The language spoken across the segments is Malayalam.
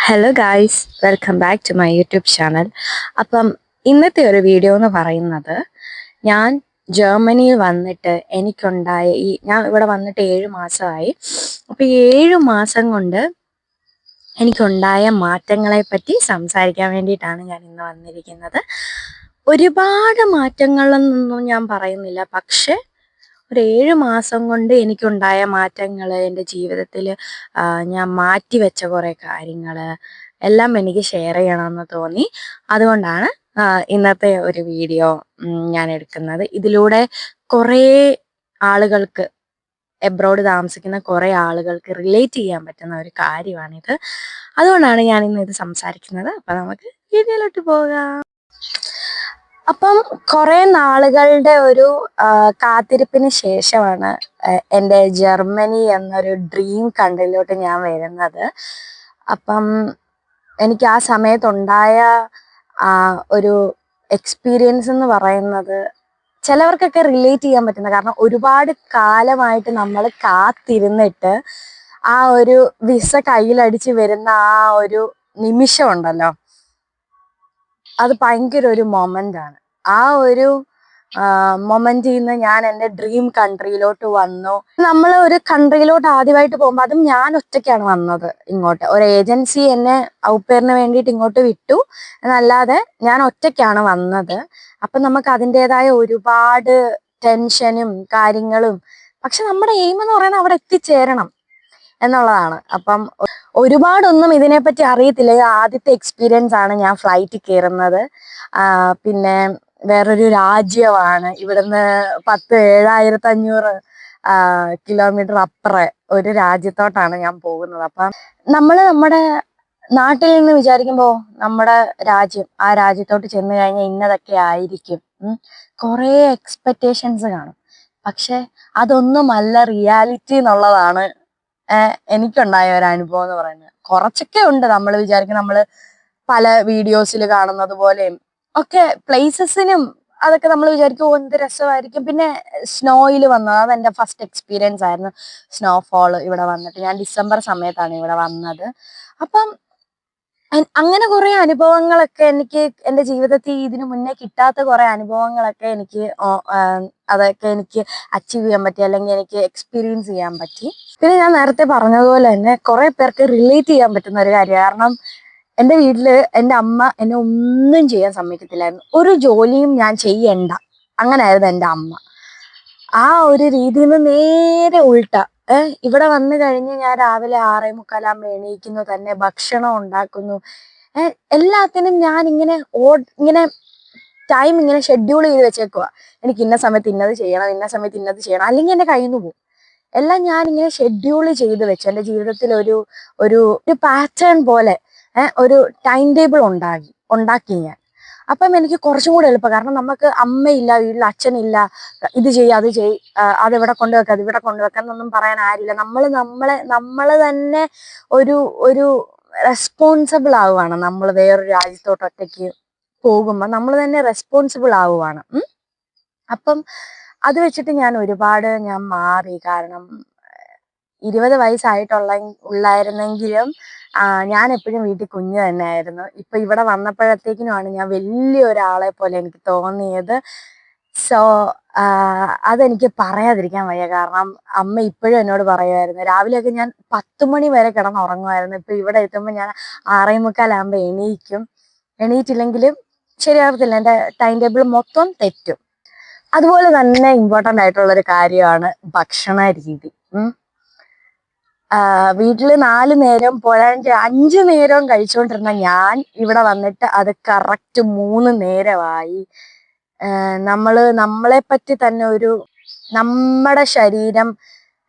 Hello guys welcome back to my YouTube channel അപ്പം ഇന്നത്തെ ഒരു വീഡിയോ എന്ന് പറയുന്നത് ഞാൻ ജർമ്മനിയിൽ വന്നിട്ട് എനിക്കുണ്ടായ ഈ ഞാൻ ഇവിടെ വന്നിട്ട് ഏഴ് മാസമായി. അപ്പം ഈ ഏഴ് മാസം കൊണ്ട് എനിക്കുണ്ടായ മാറ്റങ്ങളെ പറ്റി സംസാരിക്കാൻ വേണ്ടിയിട്ടാണ് ഞാൻ ഇന്ന് വന്നിരിക്കുന്നത്. ഒരുപാട് മാറ്റങ്ങളെന്നൊന്നും ഞാൻ പറയുന്നില്ല. പക്ഷെ ഒരു ഏഴ് മാസം കൊണ്ട് എനിക്കുണ്ടായ മാറ്റങ്ങൾ എന്റെ ജീവിതത്തിൽ ഞാൻ മാറ്റി വെച്ച കുറേ കാര്യങ്ങൾ എല്ലാം എനിക്ക് ഷെയർ ചെയ്യണമെന്ന് തോന്നി. അതുകൊണ്ടാണ് ഇന്നത്തെ ഒരു വീഡിയോ ഞാൻ എടുക്കുന്നത്. ഇതിലൂടെ കുറേ ആളുകൾക്ക് എബ്രോഡ് താമസിക്കുന്ന കുറേ ആളുകൾക്ക് റിലേറ്റ് ചെയ്യാൻ പറ്റുന്ന ഒരു കാര്യമാണിത്. അതുകൊണ്ടാണ് ഞാൻ ഇന്ന് ഇത് സംസാരിക്കുന്നത്. അപ്പം നമുക്ക് വീഡിയോയിലോട്ട് പോകാം. അപ്പം കുറെ നാളുകളുടെ ഒരു കാത്തിരിപ്പിന് ശേഷമാണ് എന്റെ ജർമ്മനി എന്നൊരു ഡ്രീം കൺട്രിയിലോട്ട് ഞാൻ വരുന്നത്. അപ്പം എനിക്ക് ആ സമയത്തുണ്ടായ ഒരു എക്സ്പീരിയൻസ് എന്ന് പറയുന്നത് ചിലവർക്കൊക്കെ റിലേറ്റ് ചെയ്യാൻ പറ്റുന്ന കാരണം ഒരുപാട് കാലമായിട്ട് നമ്മൾ കാത്തിരുന്നിട്ട് ആ ഒരു വിസ കയ്യിലടിച്ച് വരുന്ന ആ ഒരു നിമിഷം ഉണ്ടല്ലോ. അത് ഭയങ്കര ഒരു മൊമെന്റ് ആണ്. ആ ഒരു മൊമെന്റിൽ നിന്ന് ഞാൻ എന്റെ ഡ്രീം കൺട്രിയിലോട്ട് വന്നു. നമ്മൾ ഒരു കൺട്രിയിലോട്ട് ആദ്യമായിട്ട് പോകുമ്പോൾ അതും ഞാൻ ഒറ്റയ്ക്കാണ് വന്നത് ഇങ്ങോട്ട്. ഒരു ഏജൻസി എന്നെ ഔപ്പേറിന് വേണ്ടിയിട്ട് ഇങ്ങോട്ട് വിട്ടു. എന്നല്ലാതെ ഞാൻ ഒറ്റയ്ക്കാണ് വന്നത്. അപ്പൊ നമുക്ക് അതിന്റെതായ ഒരുപാട് ടെൻഷനും കാര്യങ്ങളും പക്ഷെ നമ്മുടെ എയിം എന്ന് പറയുന്നത് അവിടെ എത്തിച്ചേരണം എന്നുള്ളതാണ്. അപ്പം ഒരുപാടൊന്നും ഇതിനെപ്പറ്റി അറിയത്തില്ല. ആദ്യത്തെ എക്സ്പീരിയൻസ് ആണ് ഞാൻ ഫ്ലൈറ്റ് കയറുന്നത് പിന്നെ വേറൊരു രാജ്യമാണ്. ഇവിടുന്ന് പത്ത് ഏഴായിരത്തി അഞ്ഞൂറ് കിലോമീറ്റർ അപ്പുറം ഒരു രാജ്യത്തോട്ടാണ് ഞാൻ പോകുന്നത്. അപ്പം നമ്മൾ നമ്മുടെ നാട്ടിൽ നിന്ന് വിചാരിക്കുമ്പോൾ നമ്മുടെ രാജ്യം ആ രാജ്യത്തോട്ട് ചെന്ന് കഴിഞ്ഞാൽ ഇന്നതൊക്കെ ആയിരിക്കും. കുറേ എക്സ്പെക്റ്റേഷൻസ് കാണും. പക്ഷെ അതൊന്നുമല്ല റിയാലിറ്റി എന്നുള്ളതാണ് എനിക്കുണ്ടായ ഒരു അനുഭവം എന്ന് പറയുന്നത്. കുറച്ചൊക്കെ ഉണ്ട്. നമ്മൾ വിചാരിക്കും നമ്മൾ പല വീഡിയോസിൽ കാണുന്നത് പോലെയും ഒക്കെ പ്ലേസസിനും അതൊക്കെ നമ്മൾ വിചാരിക്കും "ഓ, എന്ത് രസമായിരിക്കും. പിന്നെ സ്നോയിൽ വന്നത് അത് എന്റെ ഫസ്റ്റ് എക്സ്പീരിയൻസ് ആയിരുന്നു. സ്നോഫോൾ ഇവിടെ വന്നിട്ട്. ഞാൻ ഡിസംബർ സമയത്താണ് ഇവിടെ വന്നത്. അപ്പം അങ്ങനെ കുറെ അനുഭവങ്ങളൊക്കെ എനിക്ക് എന്റെ ജീവിതത്തിൽ ഇതിനു മുന്നേ കിട്ടാത്ത കുറെ അനുഭവങ്ങളൊക്കെ എനിക്ക് അതൊക്കെ എനിക്ക് അച്ചീവ് ചെയ്യാൻ പറ്റി അല്ലെങ്കിൽ എനിക്ക് എക്സ്പീരിയൻസ് ചെയ്യാൻ പറ്റി. പിന്നെ ഞാൻ നേരത്തെ പറഞ്ഞതുപോലെ തന്നെ കുറെ പേർക്ക് റിലേറ്റ് ചെയ്യാൻ പറ്റുന്ന ഒരു കാര്യം കാരണം എന്റെ വീട്ടിൽ എന്റെ അമ്മ എന്നെ ഒന്നും ചെയ്യാൻ സമ്മതിക്കത്തില്ലായിരുന്നു. ഒരു ജോലിയും ഞാൻ ചെയ്യണ്ട. അങ്ങനായിരുന്നു എന്റെ അമ്മ. ആ ഒരു രീതിയിൽ നിന്ന് നേരെ ഉൾട്ട ഏഹ് ഇവിടെ വന്നു കഴിഞ്ഞ് ഞാൻ രാവിലെ ആറേ മുക്കാലാകുമ്പോൾ എണീക്കുന്നു തന്നെ ഭക്ഷണം ഉണ്ടാക്കുന്നു. ഏഹ് എല്ലാത്തിനും ഞാൻ ഇങ്ങനെ ഓ ഇങ്ങനെ ടൈം ഇങ്ങനെ ഷെഡ്യൂൾ ചെയ്ത് വെച്ചേക്കുക എനിക്ക് ഇന്ന സമയത്ത് ഇന്നത് ചെയ്യണം ഇന്ന സമയത്ത് ഇന്നത് ചെയ്യണം അല്ലെങ്കിൽ എന്റെ കയ്യിൽ നിന്ന് പോകും എല്ലാം ഞാൻ ഇങ്ങനെ ഷെഡ്യൂൾ ചെയ്ത് വെച്ചു എന്റെ ജീവിതത്തിൽ ഒരു ഒരു ഒരു പാറ്റേൺ പോലെ ഒരു ടൈം ടേബിൾ ഉണ്ടാക്കി ഉണ്ടാക്കി ഞാൻ. അപ്പം എനിക്ക് കുറച്ചും കൂടെ എളുപ്പം. കാരണം നമുക്ക് അമ്മയില്ല വീട്ടിൽ അച്ഛനില്ല. ഇത് ചെയ്യ അത് ചെയ് അത് ഇവിടെ കൊണ്ടുവെക്ക അത് ഇവിടെ കൊണ്ടുവെക്ക എന്നൊന്നും പറയാൻ ആരില്ല. നമ്മൾ നമ്മളെ നമ്മൾ തന്നെ ഒരു ഒരു റെസ്പോൺസിബിൾ ആവുകയാണ് നമ്മൾ വേറൊരു രാജ്യത്തോട്ട് ഒറ്റയ്ക്ക് പോകുമ്പോൾ നമ്മൾ തന്നെ റെസ്പോൺസിബിൾ ആവുകയാണ് അപ്പം അത് വെച്ചിട്ട് ഞാൻ ഒരുപാട് ഞാൻ മാറി. കാരണം ഇരുപത് വയസ്സായിട്ടുള്ള ഉള്ളായിരുന്നെങ്കിലും ഞാൻ എപ്പോഴും വീട്ടിൽ കുഞ്ഞ് തന്നെയായിരുന്നു. ഇപ്പൊ ഇവിടെ വന്നപ്പോഴത്തേക്കിനുമാണ് ഞാൻ വലിയ ഒരാളെ പോലെ എനിക്ക് തോന്നിയത്. സോ അതെനിക്ക് പറയാതിരിക്കാൻ വയ്യ. കാരണം അമ്മ ഇപ്പോഴും എന്നോട് പറയുമായിരുന്നു. രാവിലെയൊക്കെ ഞാൻ പത്ത് മണി വരെ കിടന്ന് ഉറങ്ങുമായിരുന്നു ഇപ്പൊ ഇവിടെ എത്തുമ്പോൾ ഞാൻ ആറേ മുക്കാലാകുമ്പോൾ എണീക്കും. എണീറ്റില്ലെങ്കിലും ശരിയാവത്തില്ല. എന്റെ ടൈം ടേബിൾ മൊത്തം തെറ്റും. അതുപോലെ തന്നെ ഇമ്പോർട്ടന്റ് ആയിട്ടുള്ള ഒരു കാര്യമാണ് ഭക്ഷണ രീതി വീട്ടിൽ നാല് നേരം പോരാഞ്ച് അഞ്ച് നേരവും കഴിച്ചുകൊണ്ടിരുന്ന ഞാൻ ഇവിടെ വന്നിട്ട് അത് കറക്റ്റ് മൂന്ന് നേരമായി. നമ്മൾ നമ്മളെ പറ്റി തന്നെ ഒരു നമ്മുടെ ശരീരം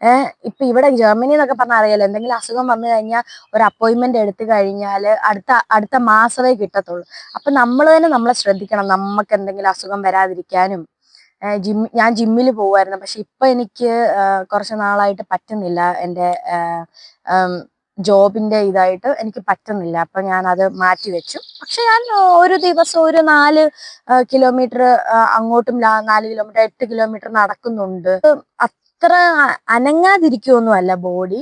ഏഹ് ഇപ്പൊ ഇവിടെ ജർമ്മനി എന്നൊക്കെ പറഞ്ഞാൽ അറിയാലോ എന്തെങ്കിലും അസുഖം വന്നു കഴിഞ്ഞാൽ ഒരു അപ്പോയിന്റ്മെന്റ് എടുത്തു കഴിഞ്ഞാൽ അടുത്ത അടുത്ത മാസമേ കിട്ടത്തുള്ളൂ. അപ്പൊ നമ്മൾ തന്നെ നമ്മളെ ശ്രദ്ധിക്കണം നമുക്ക് എന്തെങ്കിലും അസുഖം വരാതിരിക്കാനും. ജിം ഞാൻ ജിമ്മിൽ പോകുമായിരുന്നു പക്ഷെ ഇപ്പൊ എനിക്ക് കുറച്ച് നാളായിട്ട് പറ്റുന്നില്ല എന്റെ ജോബിന്റെ ഇതായിട്ട് എനിക്ക് പറ്റുന്നില്ല. അപ്പൊ ഞാൻ അത് മാറ്റി വെച്ചു. പക്ഷെ ഞാൻ ഒരു ദിവസം ഒരു നാല് കിലോമീറ്റർ അങ്ങോട്ടും നാല് കിലോമീറ്റർ എട്ട് കിലോമീറ്റർ നടക്കുന്നുണ്ട്. അത്ര അ- അനങ്ങാതിരിക്കുവൊന്നും അല്ല ബോഡി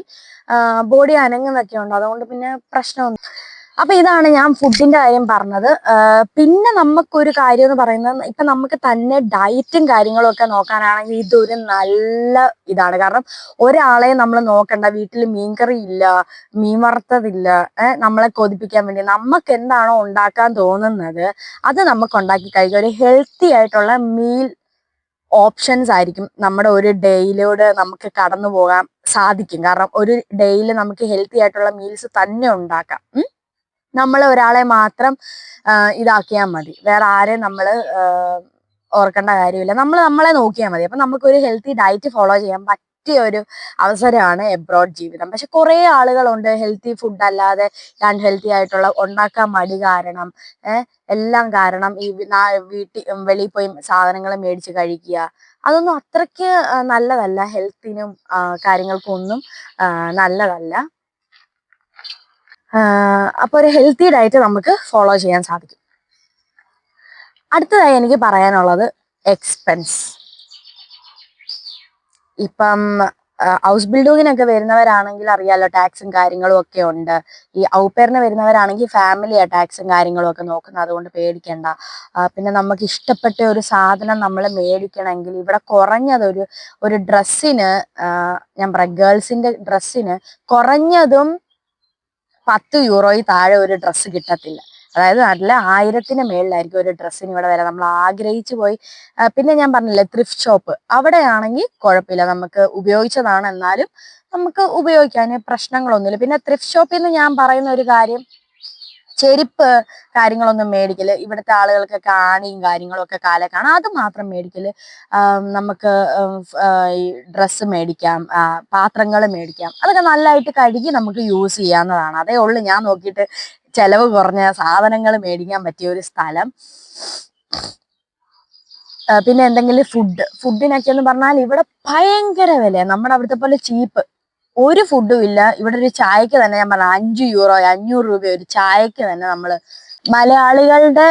ബോഡി അനങ്ങുന്നൊക്കെ ഉണ്ട് അതുകൊണ്ട് പിന്നെ പ്രശ്നമൊന്നും അപ്പൊ ഇതാണ് ഞാൻ ഫുഡിന്റെ കാര്യം പറഞ്ഞത്. പിന്നെ നമുക്കൊരു കാര്യം എന്ന് പറയുന്നത് ഇപ്പൊ നമുക്ക് തന്നെ ഡയറ്റും കാര്യങ്ങളും ഒക്കെ നോക്കാനാണെങ്കിൽ ഇതൊരു നല്ല ഇതാണ്. കാരണം ഒരാളെ നമ്മൾ നോക്കണ്ട വീട്ടിൽ മീൻകറി ഇല്ല മീൻ വറുത്തതില്ല നമ്മളെ കൊതിപ്പിക്കാൻ വേണ്ടി നമുക്ക് എന്താണോ ഉണ്ടാക്കാൻ തോന്നുന്നത് അത് നമുക്ക് ഉണ്ടാക്കി കഴിക്കാം. ഒരു ഹെൽത്തി ആയിട്ടുള്ള മീൽ ഓപ്ഷൻസ് ആയിരിക്കും നമ്മുടെ ഒരു ഡേയിലൂടെ നമുക്ക് കടന്നു പോകാൻ സാധിക്കും. കാരണം ഒരു ഡേയിൽ നമുക്ക് ഹെൽത്തി ആയിട്ടുള്ള മീൽസ് തന്നെ ഉണ്ടാക്കാം. നമ്മൾ ഒരാളെ മാത്രം ഇതാക്കിയാൽ മതി. വേറെ ആരെയും നമ്മൾ ഓർക്കേണ്ട കാര്യമില്ല. നമ്മൾ നമ്മളെ നോക്കിയാൽ മതി. അപ്പം നമുക്കൊരു ഹെൽത്തി ഡയറ്റ് ഫോളോ ചെയ്യാൻ പറ്റിയ ഒരു അവസരമാണ് എബ്രോഡ് ജീവിതം. പക്ഷെ കുറേ ആളുകളുണ്ട് ഹെൽത്തി ഫുഡ് അല്ലാതെ ഞാൻ ഹെൽത്തി ആയിട്ടുള്ള ഉണ്ടാക്കാൻ മടി കാരണം എല്ലാം കാരണം ഈ വീട്ടിൽ വെളിയിൽ പോയി സാധനങ്ങൾ മേടിച്ച് കഴിക്കുക. അതൊന്നും അത്രയ്ക്ക് നല്ലതല്ല. ഹെൽത്തിനും കാര്യങ്ങൾക്കൊന്നും നല്ലതല്ല. അപ്പൊ ഒരു ഹെൽത്തി ഡയറ്റ് നമുക്ക് ഫോളോ ചെയ്യാൻ സാധിക്കും. അടുത്തതായി എനിക്ക് പറയാനുള്ളത് എക്സ്പെൻസ് ഇപ്പം ഹൗസ് ബിൽഡിങ്ങിനൊക്കെ വരുന്നവരാണെങ്കിൽ അറിയാലോ ടാക്സും കാര്യങ്ങളും ഒക്കെ ഉണ്ട്. ഈ ഔപ്പേറിന് വരുന്നവരാണെങ്കിൽ ഫാമിലിയാ ടാക്സും കാര്യങ്ങളും ഒക്കെ നോക്കുന്നത്. അതുകൊണ്ട് പേടിക്കണ്ട. പിന്നെ നമുക്ക് ഇഷ്ടപ്പെട്ട ഒരു സാധനം നമ്മൾ മേടിക്കണമെങ്കിൽ ഇവിടെ കുറഞ്ഞതൊരു ഒരു ഡ്രസ്സിന് ഞാൻ പറയാം ഗേൾസിന്റെ ഡ്രസ്സിന് കുറഞ്ഞതും പത്ത് യൂറോയിൽ താഴെ ഒരു ഡ്രസ്സ് കിട്ടത്തില്ല. അതായത് നല്ല ആയിരത്തിന് മേളിലായിരിക്കും ഒരു ഡ്രസ്സിന് ഇവിടെ വില നമ്മൾ ആഗ്രഹിച്ചു പോയി. പിന്നെ ഞാൻ പറഞ്ഞില്ലേ ത്രിഫ്റ്റ് ഷോപ്പ് അവിടെയാണെങ്കിൽ കുഴപ്പമില്ല. നമുക്ക് ഉപയോഗിച്ചതാണ് എന്നാലും നമുക്ക് ഉപയോഗിക്കാൻ പ്രശ്നങ്ങളൊന്നുമില്ല. പിന്നെ ത്രിഫ്റ്റ് ഷോപ്പിൽ നിന്ന് ഞാൻ പറയുന്ന ഒരു കാര്യം ചെരുപ്പ് കാര്യങ്ങളൊന്നും മേടിക്കൽ ഇവിടുത്തെ ആളുകൾക്കൊക്കെ ആണിയും കാര്യങ്ങളും ഒക്കെ കാലക്കാണ് അത് മാത്രം മേടിക്കൽ. നമുക്ക് ഈ ഡ്രസ്സ് മേടിക്കാം പാത്രങ്ങൾ മേടിക്കാം. അതൊക്കെ നല്ലതായിട്ട് കഴുകി നമുക്ക് യൂസ് ചെയ്യാവുന്നതാണ്. അതേ ഉള്ളൂ ഞാൻ നോക്കിയിട്ട് ചെലവ് കുറഞ്ഞ സാധനങ്ങൾ മേടിക്കാൻ പറ്റിയ ഒരു സ്ഥലം. പിന്നെ എന്തെങ്കിലും ഫുഡ്. ഫുഡിനൊക്കെ എന്ന് പറഞ്ഞാൽ ഇവിടെ ഭയങ്കര വില നമ്മുടെ അവിടുത്തെ പോലെ ചീപ്പ്. ഒരു ഫുഡും ഇല്ല. ഇവിടെ ഒരു ചായക്ക് തന്നെ ഞാൻ പറഞ്ഞ അഞ്ച് യൂറോ അഞ്ഞൂറ് രൂപ ഒരു ചായക്ക് തന്നെ നമ്മൾ മലയാളികളുടെ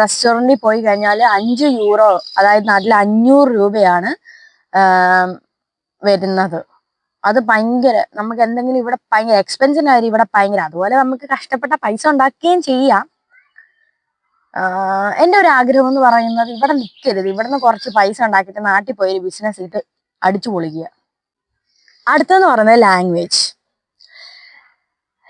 റെസ്റ്റോറന്റിൽ പോയി കഴിഞ്ഞാൽ അഞ്ച് യൂറോ അതായത് നാട്ടിൽ അഞ്ഞൂറ് രൂപയാണ് വരുന്നത്. അത് ഭയങ്കര നമുക്ക് എന്തെങ്കിലും ഇവിടെ ഭയങ്കര എക്സ്പെൻസിന്റെ കാര്യം ഇവിടെ ഭയങ്കര അതുപോലെ നമുക്ക് കഷ്ടപ്പെട്ട പൈസ ഉണ്ടാക്കുകയും ചെയ്യാം. എന്റെ ഒരു ആഗ്രഹം എന്ന് പറയുന്നത് ഇവിടെ നിൽക്കരുത്. ഇവിടുന്ന് കുറച്ച് പൈസ ഉണ്ടാക്കിയിട്ട് നാട്ടിൽ പോയി ഒരു ബിസിനസ് ഇട്ട് അടിച്ചു പൊളിക്കുക അടുത്തെന്ന് പറയുന്നത് ലാംഗ്വേജ്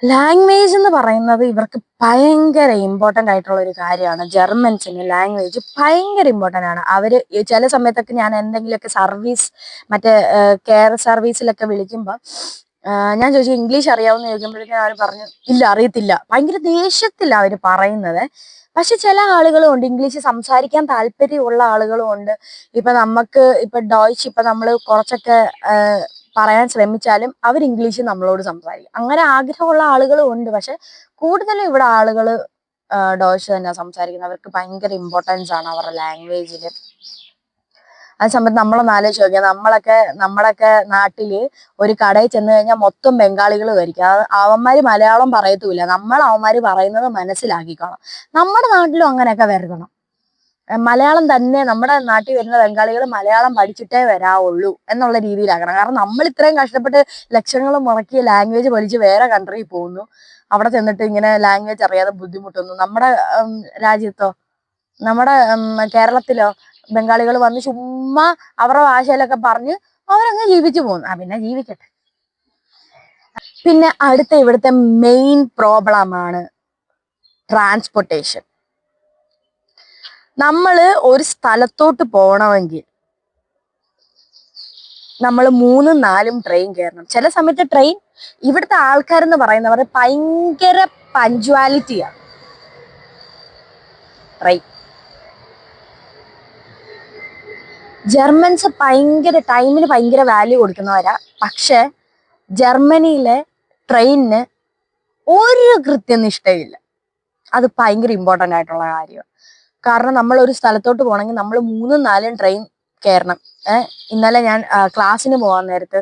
ലാംഗ്വേജ് എന്ന് പറയുന്നത് ഇവർക്ക് ഭയങ്കര ഇമ്പോർട്ടന്റ് ആയിട്ടുള്ള ഒരു കാര്യമാണ്. ജർമ്മൻസിന് ലാംഗ്വേജ് ഭയങ്കര ഇമ്പോർട്ടന്റ് ആണ്. അവർ ചില സമയത്തൊക്കെ ഞാൻ എന്തെങ്കിലുമൊക്കെ സർവീസ് മറ്റേ കെയർ സർവീസിലൊക്കെ വിളിക്കുമ്പോൾ ഞാൻ ചോദിച്ചു ഇംഗ്ലീഷ് അറിയാവുന്ന ചോദിക്കുമ്പോഴേക്കും അവർ പറഞ്ഞു ഇല്ല അറിയത്തില്ല. ഭയങ്കര ദേഷ്യത്തിലാണ് അവർ പറയുന്നത്. പക്ഷെ ചില ആളുകളും ഉണ്ട് ഇംഗ്ലീഷ് സംസാരിക്കാൻ താല്പര്യമുള്ള ആളുകളും ഉണ്ട്. ഇപ്പൊ നമുക്ക് ഇപ്പൊ ഡോയ്ച്ച് ഇപ്പൊ നമ്മൾ കുറച്ചൊക്കെ പറയാൻ ശ്രമിച്ചാലും അവർ ഇംഗ്ലീഷ് നമ്മളോട് സംസാരിക്കും. അങ്ങനെ ആഗ്രഹമുള്ള ആളുകളും ഉണ്ട്. പക്ഷെ കൂടുതലും ഇവിടെ ആളുകൾ ഡോഷ് തന്നെ സംസാരിക്കുന്നത്. അവർക്ക് ഭയങ്കര ഇമ്പോർട്ടൻസ് ആണ് അവരുടെ ലാംഗ്വേജിൽ ആ സമയത്ത് നമ്മളൊന്ന് ആലോചിച്ച് നോക്കിയാൽ നമ്മളൊക്കെ നമ്മളൊക്കെ നാട്ടിൽ ഒരു കടയിൽ ചെന്ന് കഴിഞ്ഞാൽ മൊത്തം ബംഗാളികൾ വരിക്കും അത് അവന്മാര് മലയാളം പറയത്തുമില്ല നമ്മൾ അവന്മാര് പറയുന്നത് മനസ്സിലാക്കിക്കണം. നമ്മുടെ നാട്ടിലും അങ്ങനെയൊക്കെ വരുത്തണം ഏഹ് മലയാളം തന്നെ നമ്മുടെ നാട്ടിൽ വരുന്ന ബംഗാളികൾ മലയാളം പഠിച്ചിട്ടേ വരാവുള്ളൂ എന്നുള്ള രീതിയിലാക്കണം. കാരണം നമ്മൾ ഇത്രയും കഷ്ടപ്പെട്ട് ലക്ഷങ്ങൾ മുടക്കി ലാംഗ്വേജ് പഠിച്ച് വേറെ കൺട്രിയിൽ പോകുന്നു. അവിടെ ചെന്നിട്ട് ഇങ്ങനെ ലാംഗ്വേജ് അറിയാതെ ബുദ്ധിമുട്ടുന്നു. നമ്മുടെ രാജ്യത്തോ നമ്മുടെ കേരളത്തിലോ ബംഗാളികൾ വന്ന് ചുമ്മാ അവരുടെ ഭാഷയിലൊക്കെ പറഞ്ഞ് അവരങ്ങ് ജീവിച്ചു പോകുന്നു. ആ പിന്നെ ജീവിക്കട്ടെ. പിന്നെ അടുത്ത ഇവിടുത്തെ മെയിൻ പ്രോബ്ലമാണ് ട്രാൻസ്പോർട്ടേഷൻ നമ്മൾ ഒരു സ്ഥലത്തോട്ട് പോകണമെങ്കിൽ നമ്മൾ മൂന്നും നാലും ട്രെയിൻ കയറണം. ചില സമയത്ത് ട്രെയിൻ ഇവിടുത്തെ ആൾക്കാരെന്ന് പറയുന്നവർ ഭയങ്കര പഞ്ച്വാലിറ്റിയാണ് ട്രെയിൻ ജർമ്മൻസ് ഭയങ്കര ടൈമിന് ഭയങ്കര വാല്യൂ കൊടുക്കുന്നവരാ. പക്ഷെ ജർമ്മനിയിലെ ട്രെയിനിന് ഒരു കൃത്യനിഷ്ഠയില്ല. അത് ഭയങ്കര ഇമ്പോർട്ടന്റ് ആയിട്ടുള്ള കാര്യമാണ്. കാരണം നമ്മൾ ഒരു സ്ഥലത്തോട്ട് പോകണമെങ്കിൽ നമ്മൾ മൂന്നും നാലും ട്രെയിൻ കയറണം ഏഹ് ഇന്നലെ ഞാൻ ക്ലാസ്സിന് പോകാൻ നേരത്ത്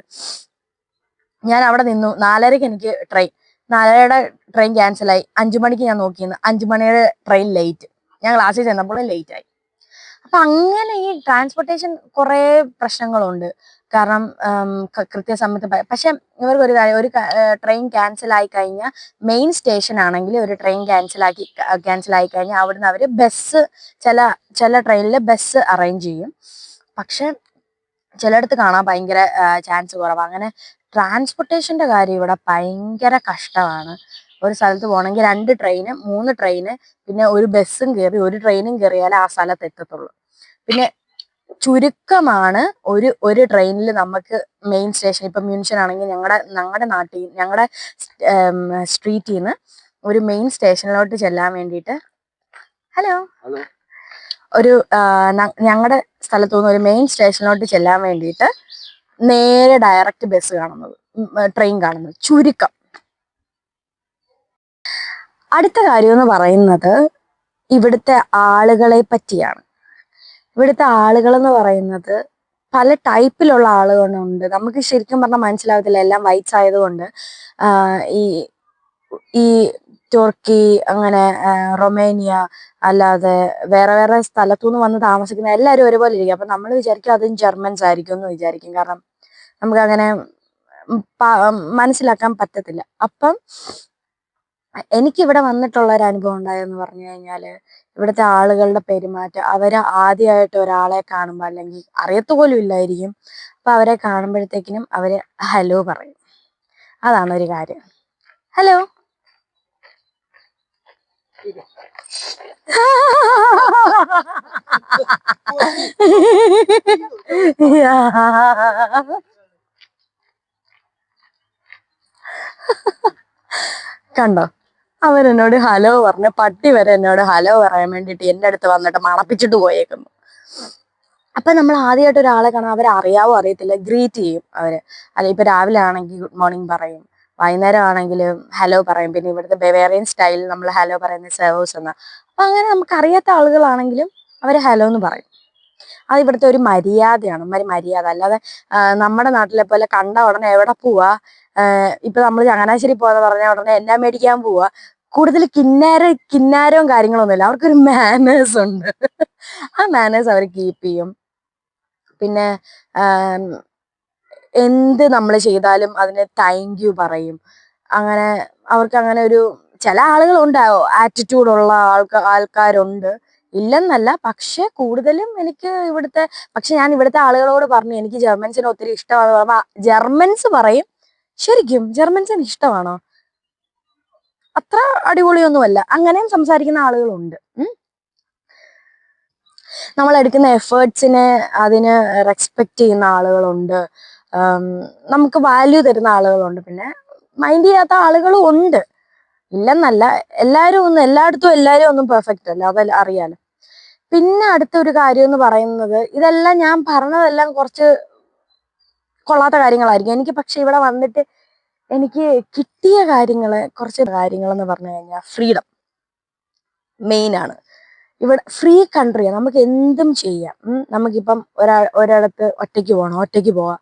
ഞാൻ അവിടെ നിന്നു. നാലരയ്ക്ക് എനിക്ക് ട്രെയിൻ നാലരയുടെ ട്രെയിൻ ക്യാൻസലായി അഞ്ചു മണിക്ക് ഞാൻ നോക്കിയിരുന്നു. അഞ്ചു മണിയുടെ ട്രെയിൻ ലേറ്റ് ഞാൻ ക്ലാസ്സിൽ ചെന്നപ്പോൾ ലേറ്റ് ആയി. അപ്പൊ അങ്ങനെ ഈ ട്രാൻസ്പോർട്ടേഷൻ കുറെ പ്രശ്നങ്ങളുണ്ട്. കാരണം കൃത്യസമയത്ത് പക്ഷെ ഇവർക്ക് ഒരു കാര്യം ഒരു ട്രെയിൻ ക്യാൻസൽ ആയി കഴിഞ്ഞാൽ മെയിൻ സ്റ്റേഷൻ ആണെങ്കിൽ ഒരു ട്രെയിൻ ക്യാൻസൽ ആക്കി ക്യാൻസൽ ആയി കഴിഞ്ഞാൽ അവിടുന്ന് അവർ ബസ് ചില ചില ട്രെയിനിൽ ബസ് അറേഞ്ച് ചെയ്യും. പക്ഷെ ചിലയിടത്ത് കാണാൻ ഭയങ്കര ചാൻസ് കുറവാണ് അങ്ങനെ ട്രാൻസ്പോർട്ടേഷന്റെ കാര്യം ഇവിടെ ഭയങ്കര കഷ്ടമാണ്. ഒരു സ്ഥലത്ത് പോകണമെങ്കിൽ രണ്ട് ട്രെയിന് മൂന്ന് ട്രെയിന് പിന്നെ ഒരു ബസ്സും കയറി ഒരു ട്രെയിനും കയറിയാലേ ആ സ്ഥലത്ത് എത്തത്തുള്ളൂ. പിന്നെ ചുരുക്കമാണ് ഒരു ഒരു ട്രെയിനിൽ നമുക്ക് മെയിൻ സ്റ്റേഷൻ ഇപ്പം മ്യൂൻഷൻ ആണെങ്കിൽ ഞങ്ങളുടെ ഞങ്ങളുടെ നാട്ടിൽ ഞങ്ങളുടെ സ്ട്രീറ്റിൽ നിന്ന് ഒരു മെയിൻ സ്റ്റേഷനിലോട്ട് ചെല്ലാൻ വേണ്ടിയിട്ട് ഹലോ ഹലോ. ഒരു ഞങ്ങളുടെ സ്ഥലത്തു നിന്ന് ഒരു മെയിൻ സ്റ്റേഷനിലോട്ട് ചെല്ലാൻ വേണ്ടിയിട്ട് നേരെ ഡയറക്റ്റ് ബസ് കാണുന്നത് ട്രെയിൻ കാണുന്നത്. ചുരുക്കം. അടുത്ത കാര്യം എന്ന് പറയുന്നത് ഇവിടുത്തെ ആളുകളെ പറ്റിയാണ്. ഇവിടുത്തെ ആളുകൾ എന്ന് പറയുന്നത് പല ടൈപ്പിലുള്ള ആളുകളുണ്ട് നമുക്ക് ശരിക്കും പറഞ്ഞാൽ മനസ്സിലാവത്തില്ല. എല്ലാം വൈറ്റ്സ് ആയതുകൊണ്ട്. ഈ ഈ തുർക്കി അങ്ങനെ റൊമേനിയ അല്ലാതെ വേറെ വേറെ സ്ഥലത്തുനിന്ന് വന്ന് താമസിക്കുന്ന എല്ലാവരും ഒരുപോലെ ഇരിക്കും. അപ്പൊ നമ്മൾ വിചാരിക്കും അതും ജർമ്മൻസ് ആയിരിക്കും എന്ന് വിചാരിക്കും. കാരണം നമുക്ക് അങ്ങനെ മനസ്സിലാക്കാൻ പറ്റത്തില്ല. അപ്പം എനിക്ക് ഇവിടെ വന്നിട്ടുള്ള ഒരു അനുഭവം ഉണ്ടായെന്ന് പറഞ്ഞു കഴിഞ്ഞാൽ ഇവിടുത്തെ ആളുകളുടെ പെരുമാറ്റം. അവർ ആദ്യമായിട്ട് ഒരാളെ കാണുമ്പോൾ അല്ലെങ്കിൽ അറിയത്ത് പോലും ഇല്ലായിരിക്കും. അപ്പൊ അവരെ കാണുമ്പോഴത്തേക്കിനും അവർ ഹലോ പറയും. അതാണ് ഒരു കാര്യം. ഹലോ? കണ്ടോ? അവൻ എന്നോട് ഹലോ പറഞ്ഞു പട്ടി വരെ എന്നോട് ഹലോ പറയാൻ വേണ്ടിട്ട് എന്റെ അടുത്ത് വന്നിട്ട് മണപ്പിച്ചിട്ട് പോയേക്കുന്നു. അപ്പൊ നമ്മൾ ആദ്യമായിട്ട് ഒരാളെ കാണാൻ അവരെ അറിയാവോ അറിയത്തില്ല ഗ്രീറ്റ് ചെയ്യും അവർ. അല്ലെ ഇപ്പൊ രാവിലെ ആണെങ്കിൽ ഗുഡ് മോർണിംഗ് പറയും. വൈകുന്നേരം ആണെങ്കിൽ ഹലോ പറയും. പിന്നെ ഇവിടുത്തെ ബവേറിയൻ സ്റ്റൈലിൽ നമ്മൾ ഹലോ പറയുന്ന സെർവേഴ്സ് എന്ന. അപ്പൊ അങ്ങനെ നമുക്ക് അറിയാത്ത ആളുകളാണെങ്കിലും അവർ ഹലോ എന്ന് പറയും. അത് ഇവിടുത്തെ ഒരു മര്യാദയാണ്. ഒരു മര്യാദ. അല്ലാതെ നമ്മുടെ നാട്ടിലെ പോലെ കണ്ട ഉടനെ എവിടെ പോവാ? ഇപ്പൊ നമ്മൾ ചങ്ങനാശ്ശേരി പോകാന്ന് പറഞ്ഞ ഉടനെ എന്നാ മേടിക്കാൻ പോവാ? കൂടുതൽ കിന്നാര കിന്നാരവും കാര്യങ്ങളൊന്നുമില്ല. അവർക്കൊരു മാനേഴ്സ് ഉണ്ട്. ആ മാനേഴ്സ് അവർ കീപ്പ് ചെയ്യും. പിന്നെ എന്ത് നമ്മൾ ചെയ്താലും അതിന് താങ്ക് യു പറയും. അങ്ങനെ അവർക്ക് അങ്ങനെ ഒരു ചില ആളുകളുണ്ടാവോ ആറ്റിറ്റ്യൂഡ് ഉള്ള ആൾക്കാർ ആൾക്കാരുണ്ട്. ഇല്ലെന്നല്ല പക്ഷെ കൂടുതലും എനിക്ക് ഇവിടുത്തെ പക്ഷെ ഞാൻ ഇവിടുത്തെ ആളുകളോട് പറഞ്ഞു എനിക്ക് ജർമ്മൻസിനെ ഒത്തിരി ഇഷ്ടമാണ്. ജർമ്മൻസ് പറയും ശരിക്കും ജർമ്മൻസിന് ഇഷ്ടമാണോ? അത്ര അടിപൊളിയൊന്നുമല്ല. അങ്ങനെയും സംസാരിക്കുന്ന ആളുകളുണ്ട്. നമ്മൾ എടുക്കുന്ന എഫേർട്സിനെ അതിന് റെസ്പെക്ട് ചെയ്യുന്ന ആളുകളുണ്ട്. നമുക്ക് വാല്യൂ തരുന്ന ആളുകളുണ്ട്. പിന്നെ മൈൻഡ് ചെയ്യാത്ത ആളുകളും ഉണ്ട്. ഇല്ലെന്നല്ല എല്ലാവരും ഒന്നും എല്ലായിടത്തും എല്ലാവരും ഒന്നും പെർഫെക്റ്റ് അല്ല. അത് അറിയാലോ. പിന്നെ അടുത്ത ഒരു കാര്യം എന്ന് പറയുന്നത് ഇതെല്ലാം ഞാൻ പറഞ്ഞതെല്ലാം കുറച്ച് കൊള്ളാത്ത കാര്യങ്ങളായിരിക്കും. എനിക്ക് പക്ഷെ ഇവിടെ വന്നിട്ട് എനിക്ക് കിട്ടിയ കാര്യങ്ങൾ കുറച്ച് കാര്യങ്ങൾ എന്ന് പറഞ്ഞു കഴിഞ്ഞാൽ ഫ്രീഡം മെയിൻ ആണ്. ഇവിടെ ഫ്രീ കൺട്രിയാണ് നമുക്ക് എന്തും ചെയ്യാം. നമുക്കിപ്പം ഒരാ ഒരിടത്ത് ഒറ്റയ്ക്ക് പോകണം ഒറ്റയ്ക്ക് പോവാം.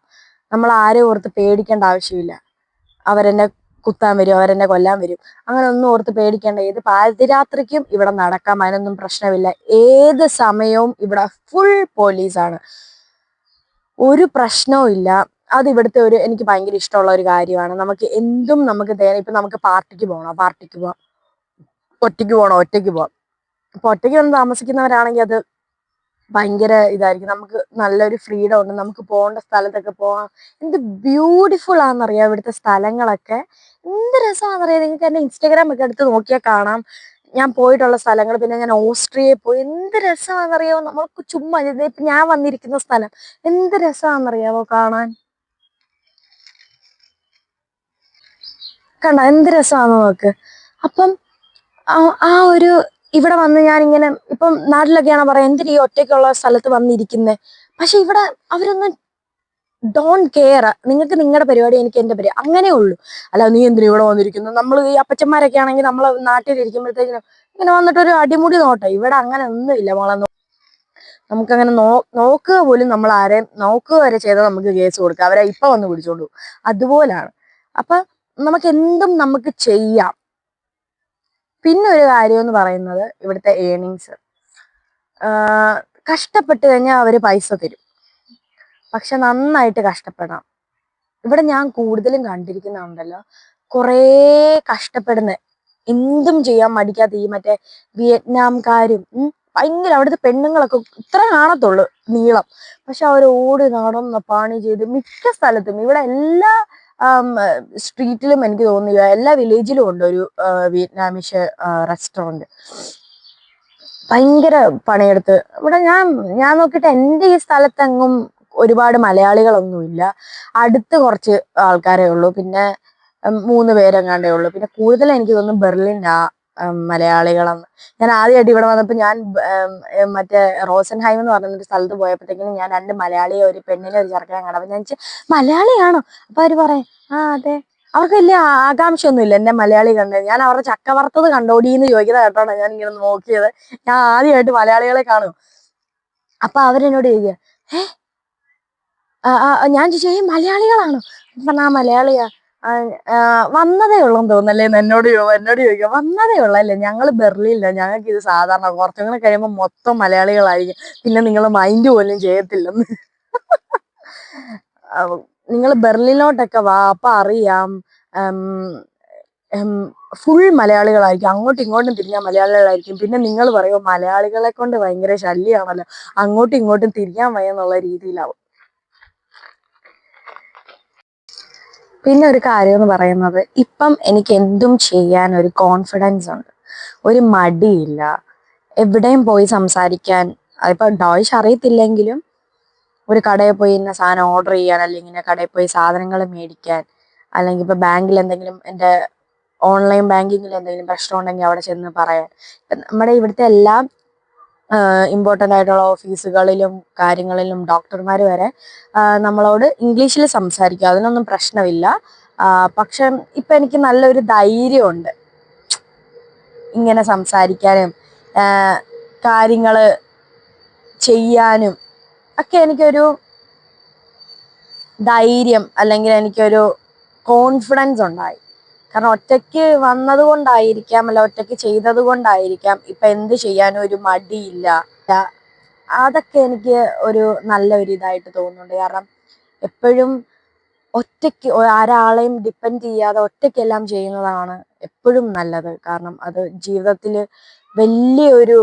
നമ്മൾ ആരെയും ഓർത്ത് പേടിക്കേണ്ട ആവശ്യമില്ല. അവരെന്നെ കുത്താൻ വരും അവരെന്നെ കൊല്ലാൻ വരും. അങ്ങനെ ഒന്നും ഓർത്ത് പേടിക്കേണ്ട. ഏത് പാതിരാത്രിക്കും ഇവിടെ നടക്കാം. അതിനൊന്നും പ്രശ്നമില്ല. ഏത് സമയവും ഇവിടെ ഫുൾ പോലീസാണ് ഒരു പ്രശ്നവും ഇല്ല. അത് ഇവിടുത്തെ ഒരു എനിക്ക് ഭയങ്കര ഇഷ്ടമുള്ള ഒരു കാര്യമാണ്. നമുക്ക് എന്തും നമുക്ക് തേ ഇപ്പൊ നമുക്ക് പാർട്ടിക്ക് പോകണം പാർട്ടിക്ക് പോവാം ഒറ്റയ്ക്ക് പോകണം ഒറ്റയ്ക്ക് പോവാം. ഇപ്പൊ ഒറ്റയ്ക്ക് വന്ന് താമസിക്കുന്നവരാണെങ്കിൽ അത് ഭയങ്കര ഇതായിരിക്കും. നമുക്ക് നല്ലൊരു ഫ്രീഡം ഉണ്ട്. നമുക്ക് പോകേണ്ട സ്ഥലത്തൊക്കെ പോവാം. എന്ത് ബ്യൂട്ടിഫുൾ ആണെന്നറിയാം ഇവിടുത്തെ സ്ഥലങ്ങളൊക്കെ. എന്ത് രസമാണെന്നറിയാം. നിങ്ങൾക്ക് എന്റെ ഇൻസ്റ്റാഗ്രാം ഒക്കെ എടുത്ത് നോക്കിയാൽ കാണാം. ഞാൻ പോയിട്ടുള്ള സ്ഥലങ്ങൾ പിന്നെ ഞാൻ ഓസ്ട്രിയയിൽ പോയി. എന്ത് രസമാണെന്നറിയാമോ നമ്മൾക്ക് ചുമ്മാ ഇപ്പം ഞാൻ വന്നിരിക്കുന്ന സ്ഥലം. എന്ത് രസമാണെന്നറിയാമോ കാണാൻ? കണ്ട എന്ത് രസമാണെന്ന് നോക്ക്. അപ്പം ആ- ഒരു ഇവിടെ വന്ന് ഞാൻ ഇങ്ങനെ ഇപ്പം നാട്ടിലൊക്കെയാണ് പറയാം എന്തിനു ഈ ഒറ്റയ്ക്കുള്ള സ്ഥലത്ത് വന്നിരിക്കുന്നേ? പക്ഷെ ഇവിടെ അവരൊന്നും ഡോൺ കെയർ നിങ്ങൾക്ക് നിങ്ങളുടെ പരിപാടി എനിക്ക് എന്റെ പരിപാടി അങ്ങനെ ഉള്ളൂ. അല്ല നീ എന്തിനു ഇവിടെ വന്നിരിക്കുന്നു? നമ്മൾ ഈ അപ്പച്ചന്മാരൊക്കെ ആണെങ്കിൽ നമ്മൾ നാട്ടിലിരിക്കുമ്പോഴത്തേക്കിനും ഇങ്ങനെ വന്നിട്ടൊരു അടിമുടി നോട്ടെ. ഇവിടെ അങ്ങനെ ഒന്നുമില്ല മോളെ. നമുക്കങ്ങനെ നോ നോക്കുക പോലും നമ്മൾ ആരെയും നോക്കുക വരെ ചെയ്താൽ നമുക്ക് കേസ് കൊടുക്കാം. അവരെ ഇപ്പൊ വന്ന് പിടിച്ചോണ്ടു അതുപോലാണ്. അപ്പൊ നമുക്ക് എന്തും നമുക്ക് ചെയ്യാം. പിന്നെ ഒരു കാര്യം എന്ന് പറയുന്നത് ഇവിടുത്തെ ഏണിങ്സ് കഷ്ടപ്പെട്ട് കഴിഞ്ഞാൽ അവർ പൈസ തരും. പക്ഷെ നന്നായിട്ട് കഷ്ടപ്പെടാം ഇവിടെ ഞാൻ കൂടുതലും കണ്ടിരിക്കുന്നുണ്ടല്ലോ കുറേ കഷ്ടപ്പെടുന്ന. എന്തും ചെയ്യാൻ മടിക്കാത്ത ഈ മറ്റേ വിയറ്റ്നാംകാരും ഭയങ്കര അവിടുത്തെ പെണ്ണുങ്ങളൊക്കെ ഇത്ര കാണത്തുള്ളൂ നീളം. പക്ഷെ അവർ ഓടി നടന്ന് പണി ചെയ്ത് മിക്ക സ്ഥലത്തും ഇവിടെ എല്ലാ സ്ട്രീറ്റിലും എനിക്ക് തോന്നുന്നില്ല. എല്ലാ വില്ലേജിലും ഉണ്ട് ഒരു ആ, വിയറ്റ്നാമിഷ് റെസ്റ്റോറന്റ് ഭയങ്കര പണിയെടുത്ത്. ഇവിടെ ഞാൻ ഞാൻ നോക്കിയിട്ട് എന്റെ ഈ സ്ഥലത്തെങ്ങും ഒരുപാട് മലയാളികളൊന്നുമില്ല. അടുത്ത് കുറച്ച് ആൾക്കാരേ ഉള്ളൂ. പിന്നെ മൂന്ന് പേരെങ്ങാണ്ടേ ഉള്ളൂ. പിന്നെ കൂടുതൽ എനിക്ക് തോന്നുന്നു ബെർലിൻ ഉം, മലയാളികളെന്ന്. ഞാൻ ആദ്യമായിട്ട് ഇവിടെ വന്നപ്പോൾ ഞാൻ മറ്റേ റോസൻഹൈം എന്ന് പറഞ്ഞ ഒരു സ്ഥലത്ത് പോയപ്പോഴത്തേക്കിനും ഞാൻ രണ്ട് മലയാളിയെ ഒരു പെണ്ണിനെ ഒരു ചെറുക്കനെ കണ്ടപ്പോൾ ഞാൻ മലയാളിയാണോ? അപ്പൊ അവർ പറയും ആ അതെ. അവർക്ക് വലിയ ആകാംക്ഷയൊന്നുമില്ല എന്നെ മലയാളി കണ്ടത് ഞാൻ അവരുടെ ചക്ക വറുത്തത് കണ്ടോടി എന്ന് ചോദിക്കുന്ന കേട്ടോ ഞാൻ ഇങ്ങനെ നോക്കിയത്. ഞാൻ ആദ്യമായിട്ട് മലയാളികളെ കാണും. അപ്പൊ അവരെന്നോട് ചോദിക്കുക ഏ? ഞാൻ ചോദിച്ചു ഏ മലയാളികളാണോ? പറഞ്ഞ ആ മലയാളിയാ. വന്നതേ ഉള്ളെന്ന് തോന്നല്ലേ എന്നോട് എന്നോട് ചോദിക്കുക വന്നതേ ഉള്ളല്ലേ ഞങ്ങൾ ബെർലിയില്ല ഞങ്ങൾക്ക് ഇത് സാധാരണ കുറച്ചും കൂടെ കഴിയുമ്പോൾ മൊത്തം മലയാളികളായിരിക്കും പിന്നെ നിങ്ങൾ മൈൻഡ് പോലും ചെയ്യത്തില്ലെന്ന്. നിങ്ങൾ ബെർലിനോട്ടൊക്കെ വാ അപ്പൊ അറിയാം. ഫുൾ മലയാളികളായിരിക്കും. അങ്ങോട്ടും ഇങ്ങോട്ടും തിരിഞ്ഞാൽ മലയാളികളായിരിക്കും. പിന്നെ നിങ്ങൾ പറയുമോ മലയാളികളെ കൊണ്ട് ഭയങ്കര ശല്യമാണല്ലോ അങ്ങോട്ടും ഇങ്ങോട്ടും തിരിയാൻ വയ്യെന്നുള്ള രീതിയിലാവും. പിന്നെ ഒരു കാര്യം എന്ന് പറയുന്നത് ഇപ്പം എനിക്ക് എന്തും ചെയ്യാൻ ഒരു കോൺഫിഡൻസ് ഉണ്ട്. ഒരു മടിയില്ല. എവിടെയും പോയി സംസാരിക്കാൻ അതിപ്പോ ഡോയ്ഷ് അറിയത്തില്ലെങ്കിലും ഒരു കടയിൽ പോയി ഇന്ന സാധനം ഓർഡർ ചെയ്യാൻ അല്ലെങ്കിൽ ഇന്ന കടയിൽ പോയി സാധനങ്ങൾ മേടിക്കാൻ അല്ലെങ്കിൽ ഇപ്പൊ ബാങ്കിൽ എന്തെങ്കിലും എന്റെ ഓൺലൈൻ ബാങ്കിങ്ങിൽ എന്തെങ്കിലും പ്രശ്നം ഉണ്ടെങ്കിൽ അവിടെ ചെന്ന് പറയാൻ. നമ്മുടെ ഇവിടുത്തെ എല്ലാ ഇമ്പോർട്ടന്റ് ആയിട്ടുള്ള ഓഫീസുകളിലും കാര്യങ്ങളിലും ഡോക്ടർമാർ വരെ നമ്മളോട് ഇംഗ്ലീഷിൽ സംസാരിക്കും. അതിനൊന്നും പ്രശ്നമില്ല. പക്ഷെ ഇപ്പം എനിക്ക് നല്ലൊരു ധൈര്യമുണ്ട് ഇങ്ങനെ സംസാരിക്കാനും കാര്യങ്ങൾ ചെയ്യാനും ഒക്കെ എനിക്കൊരു ധൈര്യം അല്ലെങ്കിൽ എനിക്കൊരു കോൺഫിഡൻസ് ഉണ്ടായി. കാരണം ഒറ്റയ്ക്ക് വന്നത് കൊണ്ടായിരിക്കാം അല്ല ഒറ്റയ്ക്ക് ചെയ്തത് കൊണ്ടായിരിക്കാം ഇപ്പൊ എന്ത് ചെയ്യാനും ഒരു മടിയില്ല. അതൊക്കെ എനിക്ക് ഒരു നല്ല ഒരു ഇതായിട്ട് തോന്നുന്നുണ്ട്. കാരണം എപ്പോഴും ഒറ്റയ്ക്ക് ആരാളെയും ഡിപ്പെൻഡ് ചെയ്യാതെ ഒറ്റയ്ക്കെല്ലാം ചെയ്യുന്നതാണ് എപ്പോഴും നല്ലത്. കാരണം അത് ജീവിതത്തിൽ വലിയൊരു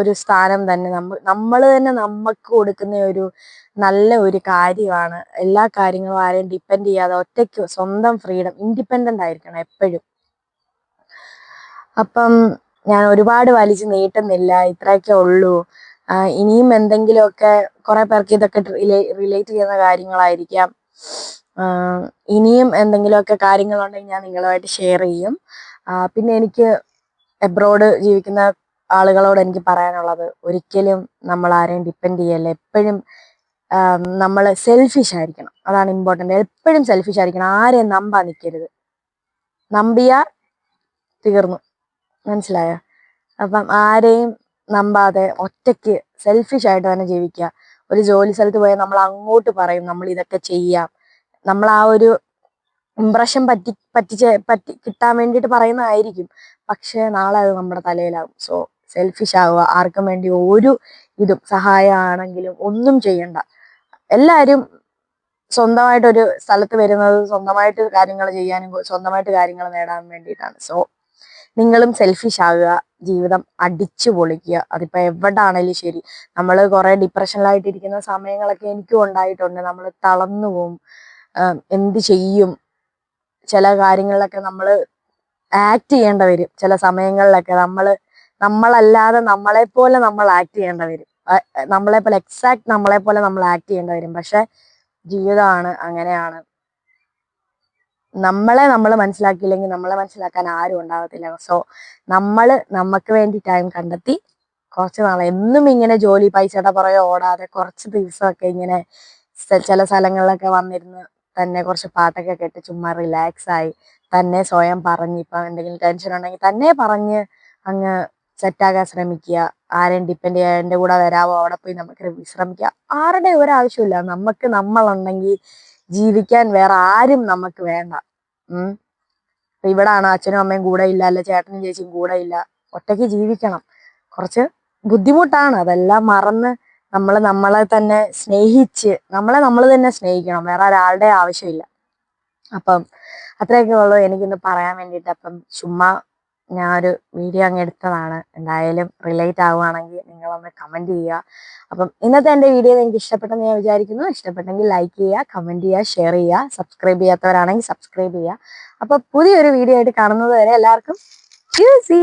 ഒരു സ്ഥാനം തന്നെ നമ്മൾ നമ്മൾ തന്നെ നമുക്ക് കൊടുക്കുന്ന ഒരു നല്ല ഒരു കാര്യമാണ്. എല്ലാ കാര്യങ്ങളും ആരെയും ഡിപ്പെൻഡ് ചെയ്യാതെ ഒറ്റയ്ക്ക് സ്വന്തം ഫ്രീഡം ഇൻഡിപെൻഡന്റ് ആയിരിക്കണം എപ്പോഴും. അപ്പം ഞാൻ ഒരുപാട് വലിച്ചു നീട്ടുന്നില്ല ഇത്രയൊക്കെ ഉള്ളൂ. ഇനിയും എന്തെങ്കിലുമൊക്കെ കുറെ പേർക്ക് ഇതൊക്കെ റിലേറ്റ് ചെയ്യുന്ന കാര്യങ്ങളായിരിക്കാം. ഇനിയും എന്തെങ്കിലുമൊക്കെ കാര്യങ്ങളുണ്ടെങ്കിൽ ഞാൻ നിങ്ങളുമായിട്ട് ഷെയർ ചെയ്യും. പിന്നെ എനിക്ക് എബ്രോഡ് ജീവിക്കുന്ന ആളുകളോട് എനിക്ക് പറയാനുള്ളത് ഒരിക്കലും നമ്മൾ ആരെയും ഡിപ്പെൻഡ് ചെയ്യല്ല. എപ്പോഴും നമ്മൾ സെൽഫിഷ് ആയിരിക്കണം. അതാണ് ഇമ്പോർട്ടന്റ് എപ്പോഴും സെൽഫിഷ് ആയിരിക്കണം. ആരെയും നമ്പാൻ നിൽക്കരുത് നമ്പിയാൽ തീർന്നു. മനസ്സിലായോ? അപ്പം ആരെയും നമ്പാതെ ഒറ്റയ്ക്ക് സെൽഫിഷ് ആയിട്ട് തന്നെ ജീവിക്കുക. ഒരു ജോലി സ്ഥലത്ത് പോയാൽ നമ്മൾ അങ്ങോട്ട് പറയും നമ്മൾ ഇതൊക്കെ ചെയ്യാം. നമ്മൾ ആ ഒരു ഇമ്പ്രഷൻ പറ്റി പറ്റിച്ച് പറ്റി കിട്ടാൻ വേണ്ടിയിട്ട് പറയുന്നതായിരിക്കും. പക്ഷേ നാളെ അത് നമ്മുടെ തലയിലാകും സോ സെൽഫിഷ് ആവുക ആർക്കും വേണ്ടി ഒരു ഇതും സഹായമാണെങ്കിലും ഒന്നും ചെയ്യണ്ട. എല്ലാവരും സ്വന്തമായിട്ടൊരു സ്ഥലത്ത് വരുന്നത് സ്വന്തമായിട്ട് കാര്യങ്ങൾ ചെയ്യാനും സ്വന്തമായിട്ട് കാര്യങ്ങൾ നേടാൻ വേണ്ടിയിട്ടാണ്. സോ നിങ്ങളും സെൽഫിഷ് ആവുക ജീവിതം അടിച്ചു പൊളിക്കുക. അതിപ്പോ എവിടാണേലും ശരി. നമ്മൾ കുറെ ഡിപ്രഷനിലായിട്ടിരിക്കുന്ന സമയങ്ങളൊക്കെ എനിക്കും ഉണ്ടായിട്ടുണ്ട്. നമ്മൾ തളർന്നു പോവും. എന്ത് ചെയ്യും? ചില കാര്യങ്ങളിലൊക്കെ നമ്മൾ ആക്ട് ചെയ്യേണ്ട വരും. ചില സമയങ്ങളിലൊക്കെ നമ്മൾ നമ്മളല്ലാതെ നമ്മളെ പോലെ നമ്മൾ ആക്ട് ചെയ്യേണ്ട വരും. നമ്മളെ പോലെ എക്സാക്ട് നമ്മളെ പോലെ നമ്മൾ ആക്ട് ചെയ്യേണ്ട വരും. പക്ഷെ ജീവിതമാണ് അങ്ങനെയാണ്. നമ്മളെ നമ്മൾ മനസ്സിലാക്കിയില്ലെങ്കിൽ നമ്മളെ മനസ്സിലാക്കാൻ ആരും ഉണ്ടാവത്തില്ല. സോ നമ്മൾ നമുക്ക് വേണ്ടി ടൈം കണ്ടെത്തി കുറച്ച് നാളെ എന്നും ഇങ്ങനെ ജോലി പൈസയുടെ പുറകെ ഓടാതെ കുറച്ച് ദിവസമൊക്കെ ഇങ്ങനെ ചില സ്ഥലങ്ങളിലൊക്കെ വന്നിരുന്ന് തന്നെ കുറച്ച് പാട്ടൊക്കെ കേട്ട് ചുമ്മാ റിലാക്സ് ആയി. തന്നെ സ്വയം പറഞ്ഞ് ഇപ്പം എന്തെങ്കിലും ടെൻഷൻ ഉണ്ടെങ്കിൽ തന്നെ പറഞ്ഞ് അങ്ങ് സെറ്റാകാൻ ശ്രമിക്കുക. ആരെയും ഡിപ്പെൻഡ് ചെയ്യുക എന്റെ കൂടെ വരാവോ അവിടെ പോയി നമുക്ക് വിശ്രമിക്കുക ആരുടെ ഒരാവശ്യമില്ല നമുക്ക് നമ്മളുണ്ടെങ്കിൽ ജീവിക്കാൻ വേറെ ആരും നമുക്ക് വേണ്ട. ഉം. ഇവിടെ ഇവിടാണ് അച്ഛനും അമ്മയും കൂടെ ഇല്ല അല്ല ചേട്ടനും ചേച്ചിയും കൂടെ ഇല്ല. ഒറ്റയ്ക്ക് ജീവിക്കണം. കുറച്ച് ബുദ്ധിമുട്ടാണ്. അതെല്ലാം മറന്ന് നമ്മൾ നമ്മളെ തന്നെ സ്നേഹിച്ച് നമ്മളെ നമ്മൾ തന്നെ സ്നേഹിക്കണം. വേറെ ഒരാളുടെ ആവശ്യമില്ല. അപ്പം അത്രയൊക്കെ ഉള്ളൂ. എനിക്കിന്ന് പറയാൻ വേണ്ടിയിട്ട് അപ്പം ചുമ്മാ ഞാൻ ഒരു വീഡിയോ അങ്ങ് എടുത്തതാണ്. എന്തായാലും റിലേറ്റ് ആവുകയാണെങ്കിൽ നിങ്ങളൊന്ന് കമന്റ് ചെയ്യുക. അപ്പം ഇന്നത്തെ എന്റെ വീഡിയോ നിങ്ങൾക്ക് ഇഷ്ടപ്പെട്ടെന്ന് ഞാൻ വിചാരിക്കുന്നു. ഇഷ്ടപ്പെട്ടെങ്കിൽ ലൈക്ക് ചെയ്യുക കമന്റ് ചെയ്യുക ഷെയർ ചെയ്യുക സബ്സ്ക്രൈബ് ചെയ്യാത്തവരാണെങ്കിൽ സബ്സ്ക്രൈബ് ചെയ്യുക. അപ്പോൾ പുതിയൊരു വീഡിയോ ആയിട്ട് കാണുന്നത് വരെ എല്ലാവർക്കും യൂസി